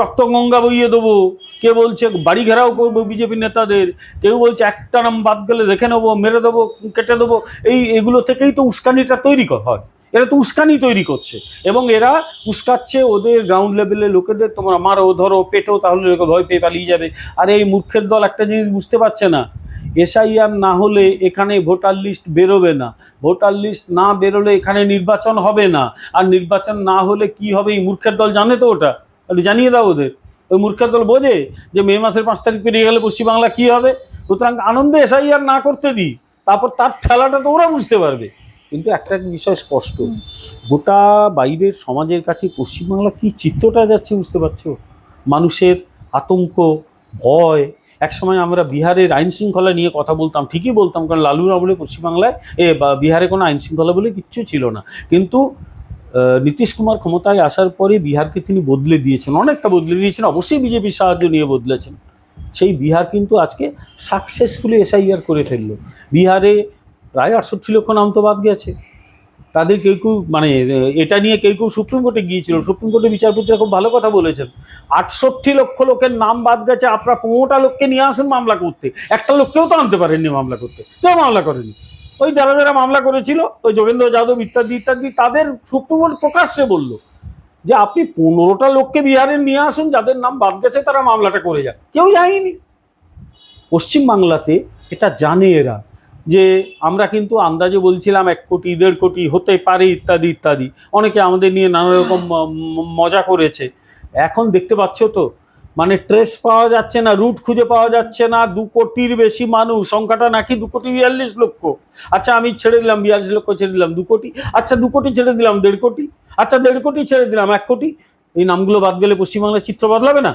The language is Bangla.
রক্তগঙ্গা বইয়ে দেবো। কে বলছে, বাড়ি ঘেরাও করব বিজেপি নেতাদের। কেউ বলছে, একটা নাম বাদ গেলে দেখে নেব, মেরে দেবো, কেটে দেবো। এই, এগুলো থেকেই তো উস্কানিটা তৈরি হয়। এরা তো উস্কানি তৈরি করছে। এবং এরা উস্কাচ্ছে ওদের গ্রাউন্ড লেভেলে লোকেদের, তোমরা মারো, ধরো, পেটো, তাহলে ভয় পেয়ে পালিয়ে যাবে। আর, এই মূর্খের দল একটা জিনিস বুঝতে পারছে না। এসআইআর না হলে এখানে ভোটার লিস্ট বেরোবে না। ভোটার লিস্ট না বেরোলে এখানে নির্বাচন হবে না। আর নির্বাচন না হলে কি হবে? এই মূর্খের দল জানে তো ওটা। একটু জানিয়ে দাও ওদের। ওই মূর্খের দল বোঝে যে মে মাসের পাঁচ তারিখ পেরিয়ে গেলে পশ্চিমবাংলা কি হবে? সুতরাং আনন্দে এসআইআর না করতে দিই, তারপর তার ঠেলাটা তো ওরা বুঝতে পারবে। কিন্তু একটা বিষয় স্পষ্ট, গোটা বাইরের সমাজের কাছে পশ্চিমবাংলা কি চিত্রটা যাচ্ছে বুঝতে পারছ? মানুষের আতঙ্ক, ভয়, একসময় আমরা বিহারের আইন শৃঙ্খলা নিয়ে কথা বলতাম, ঠিকই বলতাম, কারণ লালুর আমলে পশ্চিমবাংলায়, এ, বা বিহারে কোনো আইন শৃঙ্খলা বলে কিচ্ছু ছিল না। কিন্তু নীতিশ কুমার ক্ষমতায় আসার পরে বিহারকে তিনি বদলে দিয়েছেন। অনেকটা বদলে দিয়েছেন, অবশ্যই বিজেপির সাহায্য নিয়ে বদলেছেন। সেই বিহার কিন্তু আজকে সাকসেসফুলি এসআইআর করে ফেলল। বিহারে প্রায় আটষট্টি লক্ষ নাম তো বাদ গেছে। তাদের কেউ কেউ মানে এটা নিয়ে কেউ কেউ সুপ্রিম কোর্টে গিয়েছিল। সুপ্রিম কোর্টের বিচারপতিরা খুব ভালো কথা বলেছেন। আটষট্টি লক্ষ লোকের নাম বাদ গেছে, আপনারা পনেরোটা লোককে নিয়ে আসুন মামলা করতে। একটা লোককেও তো আনতে পারেননি মামলা করতে। কেউ মামলা করেনি। ওই যারা যারা মামলা করেছিল, ওই যোগেন্দ্র যাদব ইত্যাদি ইত্যাদি, তাদের কোর্ট প্রকাশ্যে বলল যে আপনি পনেরোটা লোককে বিহারে নিয়ে আসুন, যাদের নাম বাদ গেছে, তারা মামলাটা করে যান কেউ যায়নি। পশ্চিমবাংলাতে এটা জানে এরা যে আমরা কিন্তু আন্দাজে বলছিলাম এক কোটি, দেড় কোটি, হতে পারে ইত্যাদি ইত্যাদি। অনেকে আমাদের নিয়ে নানা রকম মজা করেছে। এখন দেখতে পাচ্ছ তো মানে ট্রেস পাওয়া যাচ্ছে না, রুট খুঁজে পাওয়া যাচ্ছে না, দু কোটির বেশি মানুষ, সংখ্যাটা নাকি দু কোটি বিয়াল্লিশ লক্ষ। আচ্ছা আমি ছেড়ে দিলাম, বিয়াল্লিশ লক্ষ ছেড়ে দিলাম, দু কোটি। আচ্ছা দু কোটি ছেড়ে দিলাম, দেড় কোটি। আচ্ছা দেড় কোটি ছেড়ে দিলাম, এক কোটি। এই নামগুলো বাদ গেলে পশ্চিমবাংলার চিত্র বদলাবে না?